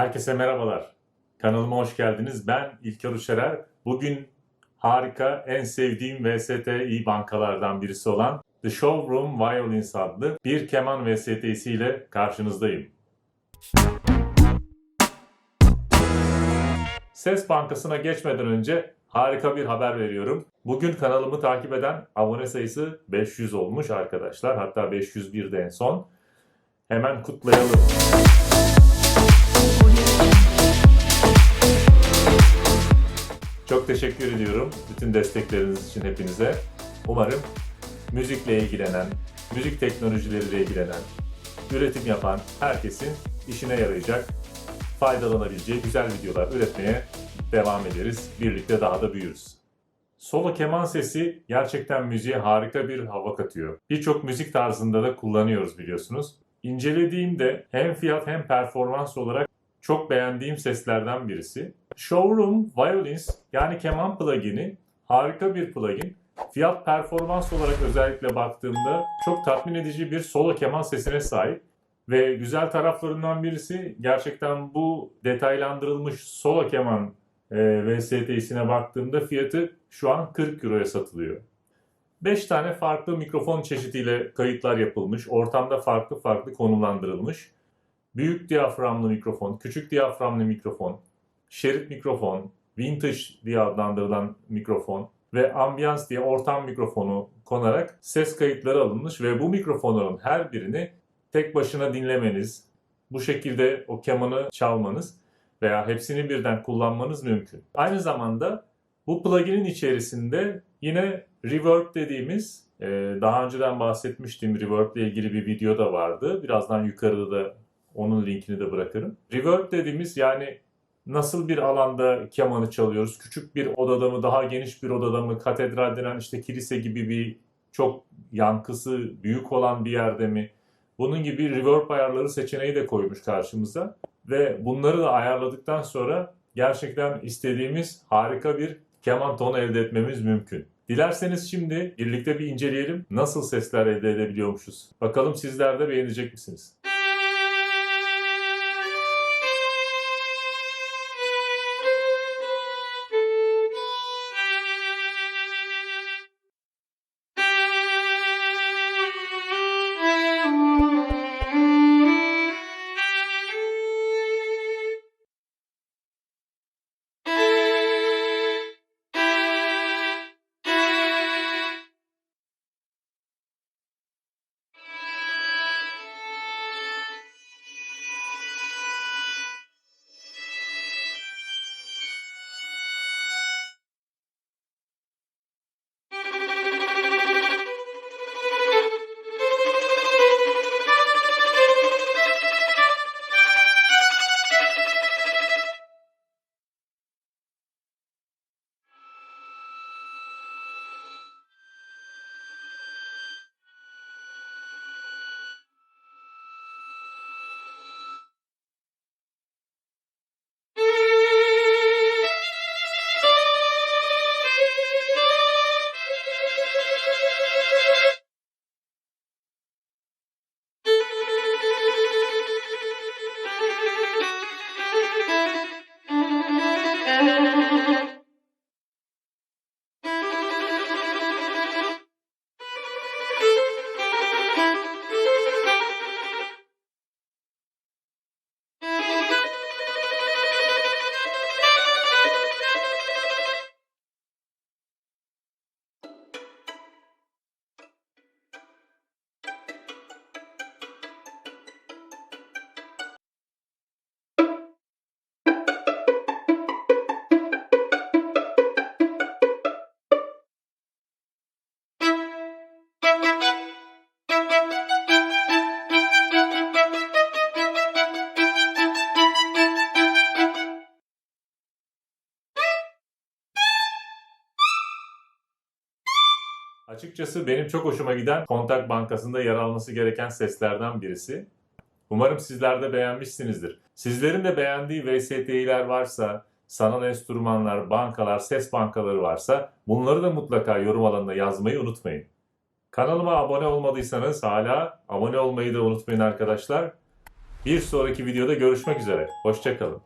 Herkese merhabalar. Kanalıma hoş geldiniz. Ben İlker Uçerer. Bugün harika, en sevdiğim VSTİ bankalardan birisi olan The Showroom Violins adlı bir keman VST'si ile karşınızdayım. Ses Bankası'na geçmeden önce harika bir haber veriyorum. Bugün kanalımı takip eden abone sayısı 500 olmuş arkadaşlar. Hatta 501 de en son. Hemen kutlayalım. Çok teşekkür ediyorum bütün destekleriniz için hepinize. Umarım müzikle ilgilenen, müzik teknolojileriyle ilgilenen, üretim yapan herkesin işine yarayacak, faydalanabileceği güzel videolar üretmeye devam ederiz. Birlikte daha da büyürüz. Solo keman sesi gerçekten müziğe harika bir hava katıyor. Birçok müzik tarzında da kullanıyoruz biliyorsunuz. İncelediğimde hem fiyat hem performans olarak çok beğendiğim seslerden birisi. Showroom Violins yani keman plugin'i harika bir plugin. Fiyat performans olarak özellikle baktığımda çok tatmin edici bir solo keman sesine sahip. Ve güzel taraflarından birisi gerçekten bu detaylandırılmış solo keman e, VST'sine baktığımda fiyatı şu an 40 Euro'ya satılıyor. 5 tane farklı mikrofon çeşidiyle kayıtlar yapılmış, ortamda farklı farklı konumlandırılmış. Büyük diyaframlı mikrofon, küçük diyaframlı mikrofon, şerit mikrofon, vintage diye adlandırılan mikrofon ve ambiyans diye ortam mikrofonu konarak ses kayıtları alınmış ve bu mikrofonların her birini tek başına dinlemeniz, bu şekilde o kemanı çalmanız veya hepsini birden kullanmanız mümkün. Aynı zamanda bu plugin'in içerisinde yine reverb dediğimiz e, daha önceden bahsetmiştim reverb ile ilgili bir video da vardı. Birazdan yukarıda da onun linkini de bırakırım. Reverb dediğimiz yani nasıl bir alanda kemanı çalıyoruz? Küçük bir odada mı, daha geniş bir odada mı, katedral denen işte kilise gibi bir çok yankısı büyük olan bir yerde mi? Bunun gibi reverb ayarları seçeneği de koymuş karşımıza. Ve bunları da ayarladıktan sonra gerçekten istediğimiz harika bir keman tonu elde etmemiz mümkün. Dilerseniz şimdi birlikte bir inceleyelim nasıl sesler elde edebiliyormuşuz. Bakalım sizler de beğenecek misiniz? Açıkçası benim çok hoşuma giden Kontak Bankası'nda yer alması gereken seslerden birisi. Umarım sizler de beğenmişsinizdir. Sizlerin de beğendiği VST'ler varsa, sanal enstrümanlar, bankalar, ses bankaları varsa bunları da mutlaka yorum alanına yazmayı unutmayın. Kanalıma abone olmadıysanız hala abone olmayı da unutmayın arkadaşlar. Bir sonraki videoda görüşmek üzere. Hoşçakalın.